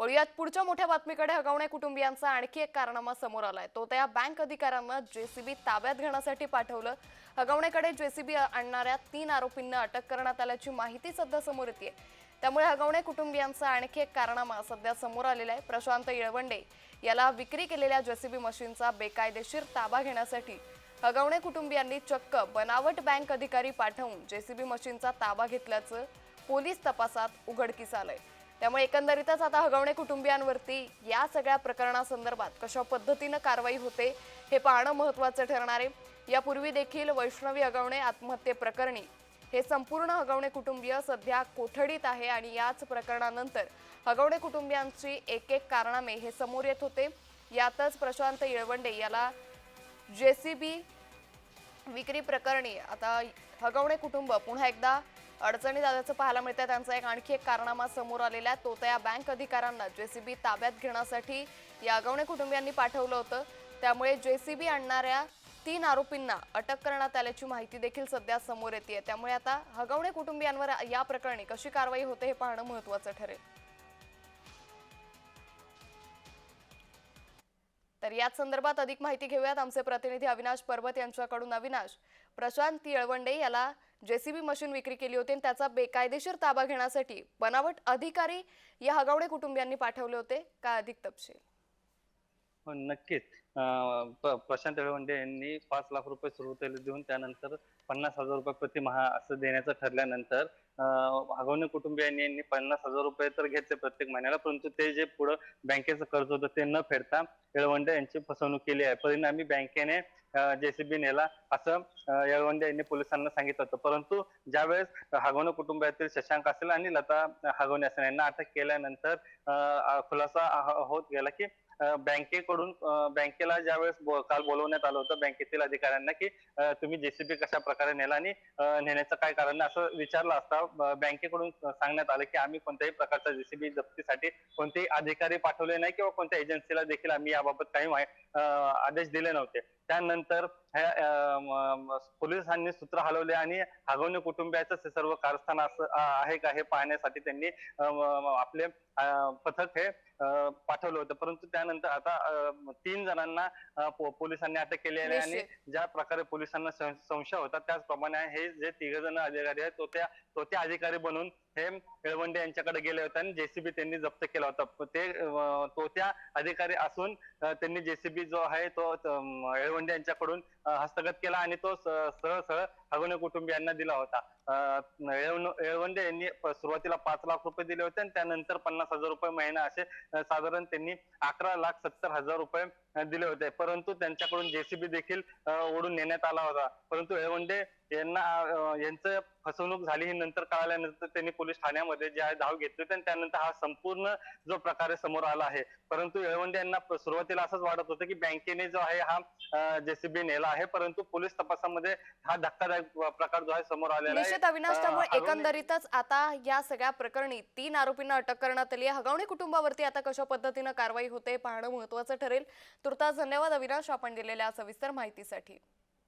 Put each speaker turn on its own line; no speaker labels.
वळूयात पुढच्या मोठ्या बातमीकडे हगवणे कुटुंबियांचा आणखी एक कारनामा समोर आलाय. तो त्या बँक अधिकाऱ्यांना जेसीबी ताब्यात घेण्यासाठी पाठवलं. हगवणेकडे जेसीबी आणणाऱ्या तीन आरोपींना अटक करण्यात आल्याची माहिती सध्या समोर येते त्यामुळे हगवणे कुटुंबियांचा आणखी एक कारनामा सध्या समोर आलेला आहे. प्रशांत येळवंडे याला विक्री केलेल्या जेसीबी मशीनचा बेकायदेशीर ताबा घेण्यासाठी हगवणे कुटुंबियांनी चक्क बनावट बँक अधिकारी पाठवून जेसीबी मशीनचा ताबा घेतल्याचं पोलीस तपासात उघडकीस आलंय. त्यामुळे एकंदरीतच आता हगवणे कुटुंबियांवरती या सगळ्या प्रकरणासंदर्भात कशा पद्धतीनं कारवाई होते हे पाहणं महत्वाचं ठरणार आहे. यापूर्वी देखील वैष्णवी हगवणे आत्महत्येप्रकरणी हे संपूर्ण हगवणे कुटुंबीय सध्या कोठडीत आहे आणि याच प्रकरणानंतर हगवणे कुटुंबियांची एक एक कारणामे हे समोर येत होते. यातच प्रशांत येळवंडे याला जे सी बी विक्री प्रकरणी आता हगवणे कुटुंब पुन्हा एकदा अडचणीत आल्याचं पाहायला मिळतं त्यांचा एक आणखी एक कारनामा समोर आलेला आहे. तो त्या बँक अधिकाऱ्यांना जेसीबी ताब्यात घेण्यासाठी यागवणे कुटुंबियांनी पाठवलं होतं. त्यामुळे जेसीबी आणणाऱ्या तीन आरोपींना अटक करण्यात आल्याची माहिती देखील सध्या समोर येते त्यामुळे आता हगवणे कुटुंबियांवर या प्रकरणी कशी कारवाई होते हे पाहणं महत्वाचं ठरेल. तर याच संदर्भात अधिक माहिती घेऊयात. आमचे प्रतिनिधी अविनाश पर्वत यांच्याकडून. अविनाश प्रशांत येळवंडे याला जेसीबी मशीन विक्री केली होती आणि त्याचा बेकायदेशीर ताबा घेण्यासाठी बनावट अधिकारी या हगवणे कुटुंबियांनी पाठवले होते. का अधिक तपशील?
हो, नक्कीच. प्रशांत येळवंडे यांनी पाच लाख रुपये सुरुवातीला देऊन त्यानंतर पन्नास हजार रुपये प्रतिमहा असं देण्याचं ठरल्यानंतर अं, कुटुंबियांनी यांनी पन्नास हजार रुपये तर घेतले प्रत्येक महिन्याला परंतु ते जे पुढं बँकेचं कर्ज होतं ते न फेडता येळवंडे यांची फसवणूक केली आहे. परिणामी बँकेने जेसीबी नेला असं यळवंडे यांनी पोलिसांना सांगितलं होतं. परंतु ज्यावेळेस हागवणे कुटुंबातील शशांक असेल आणि लता हागवणे असेल यांना अटक केल्यानंतर खुलासा हो, होत गेला की बँकेकडून बँकेला ज्यावेळेस बो- काल बोलवण्यात आलं होतं बँकेतील अधिकाऱ्यांना की तुम्ही जेसीबी कशा प्रकारे नेला आणि नेण्याचं काय कारण नाही असं विचारलं असता बँकेकडून सांगण्यात आलं की आम्ही कोणत्याही प्रकारचा जेसीबी जप्तीसाठी कोणतेही अधिकारी पाठवले नाही किंवा कोणत्या एजन्सीला देखील आम्ही याबाबत काही आदेश दिले नव्हते. त्यानंतर ह्या, अं, पोलिसांनी सूत्र हलवले आणि हगवणे कुटुंबियाचं सर्व कारस्थान असं आहे का हे पाहण्यासाठी त्यांनी आपले अं, पथक हे पाठवलं होतं परंतु त्यानंतर आता तीन जणांना पोलिसांनी अटक केली आहे आणि. ज्या प्रकारे पोलिसांना संशय होता त्याचप्रमाणे हे जे तिघ जण अधिकारी आहेत तो त्या तो ते अधिकारी बनून हे येळवंडे यांच्याकडे गेले होते आणि जेसीबी त्यांनी जप्त केला होता ते तो त्या अधिकारी असून त्यांनी जेसीबी जो आहे तो येळवंडे यांच्याकडून हस्तगत केला आणि तो सरळ सरळ हगवणे कुटुंबियांना दिला होता. येळवंडे यांनी सुरुवातीला पाच लाख रुपये दिले होते आणि त्यानंतर पन्नास हजार रुपये महिना असे साधारण त्यांनी अकरा लाख सत्तर हजार रुपये दिले होते. परंतु त्यांच्याकडून जेसीबी देखील ओढून नेण्यात आला होता. परंतु येळवंडे यांना यांचं फसवणूक झाली ही नंतर कळाल्यानंतर त्यांनी पोलीस ठाण्यामध्ये जे आहे धाव घेतली होती आणि त्यानंतर हा संपूर्ण जो प्रकार समोर आला आहे. परंतु येळवंडे यांना सुरुवातीला असंच वाटत होतं की बँकेने जो आहे हा जेसीबी नेला आहे. परंतु पोलीस तपासामध्ये हा धक्कादायक प्रकार जो आहे समोर आलेला आहे.
निश्चित अविनाश त्यामुळे एकंदरीतच आता या सगळ्या प्रकरणी तीन आरोपींना अटक करण्यात आली आहे. हगवणे कुटुंबावरती आता कशा पद्धतीनं कारवाई होते पाहणं महत्वाचं ठरेल. तुर्तास धन्यवाद अविनाश आपण दिलेल्या सविस्तर माहितीसाठी.